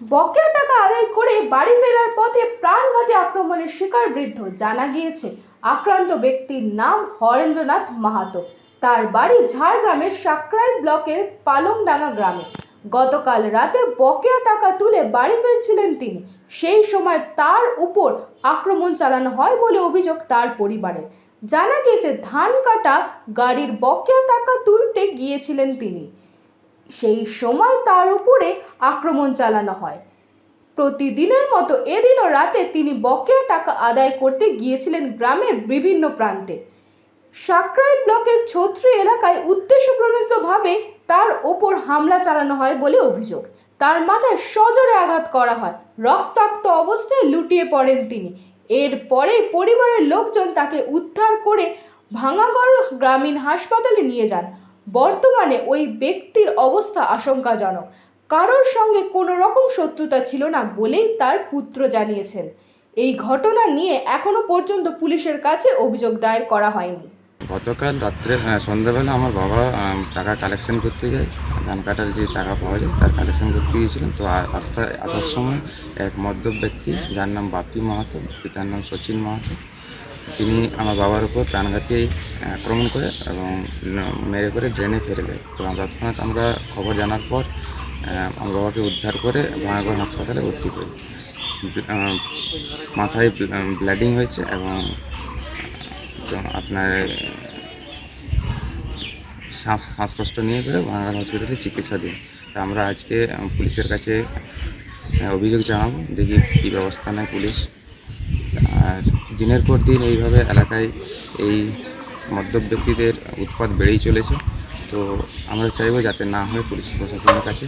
বকেয়া টাকা আদায় করে বাড়ি ফেরার পথে প্রাণঘাতী আক্রমণের শিকার বৃদ্ধ। জানা গিয়েছে, আক্রান্ত ব্যক্তির নাম হরেন্দ্রনাথ মাহাতো। তার বাড়ি ঝাড়গ্রামের সাকরাইল ব্লকের পালংডাঙ্গা গ্রামে। গতকাল রাতে বকেয়া টাকা তুলে বাড়ি ফিরছিলেন তিনি। সেই সময় তার উপর আক্রমণ চালানো হয় বলে অভিযোগ তার পরিবারের। জানা গিয়েছে, ধান কাটা গাড়ির বকেয়া টাকা তুলতে গিয়েছিলেন তিনি। সেই সময় তার উপরে আক্রমণ চালানো হয়। প্রতিদিনের মতো এদিনও রাতে তিনি বকেয়া টাকা আদায় করতে গিয়েছিলেন গ্রামের বিভিন্ন প্রান্তে। সাকরাইল ব্লকের ছত্রি এলাকায় উদ্দেশ্যপ্রণোদিতভাবে তার ওপর হামলা চালানো হয় বলে অভিযোগ। তার মাথায় সজোরে আঘাত করা হয়। রক্তাক্ত অবস্থায় লুটিয়ে পড়েন তিনি। এরপরে পরিবারের লোকজন তাকে উদ্ধার করে ভাঙাগড় গ্রামীণ হাসপাতালে নিয়ে যান। বর্তমানে ওই ব্যক্তির অবস্থা আশঙ্কাজনক। কারোর সঙ্গে কোনো রকম শত্রুতা ছিল না বলেই তার পুত্র জানিয়েছেন। এই ঘটনা নিয়ে এখনও পর্যন্ত পুলিশের কাছে অভিযোগ দায়ের করা হয়নি। গতকাল রাত্রে হ্যাঁ, সন্ধ্যাবেলা আমার বাবা টাকা কালেকশন করতে যায় ধান কাটার যে টাকা পাওয়া যায় তার কালেকশন করতে গিয়েছিলেন তো আ- রাস্তায় আসার সময় এক মদ্যপ ব্যক্তি যার নাম বাপি মাহাতো পিতার নাম সচিন মাহাতো তিনি আমার বাবার উপর প্রাণঘাতী আক্রমণ করে এবং মেরে করে ড্রেনে ফেলে দেয়। তো তৎক্ষণাৎ আমরা খবর জানার পর আমার বাবাকে উদ্ধার করে ভাঙাগড় হাসপাতালে ভর্তি করি। মাথায় ব্লিডিং হয়েছে এবং আপনার, শ্বাস, শ্বাসকষ্ট নিয়ে করে বাংলা হসপিটালে চিকিৎসা দিন তা আমরা আজকে পুলিশের কাছে অভিযোগ জানাব, দেখি কী ব্যবস্থা নেয় পুলিশ। আর দিনের পর দিন এইভাবে এলাকায় এই মদ্যপ ব্যক্তিদের উৎপাত বেড়েই চলেছে। তো আমরা চাইব যাতে না হয় পুলিশ প্রশাসনের কাছে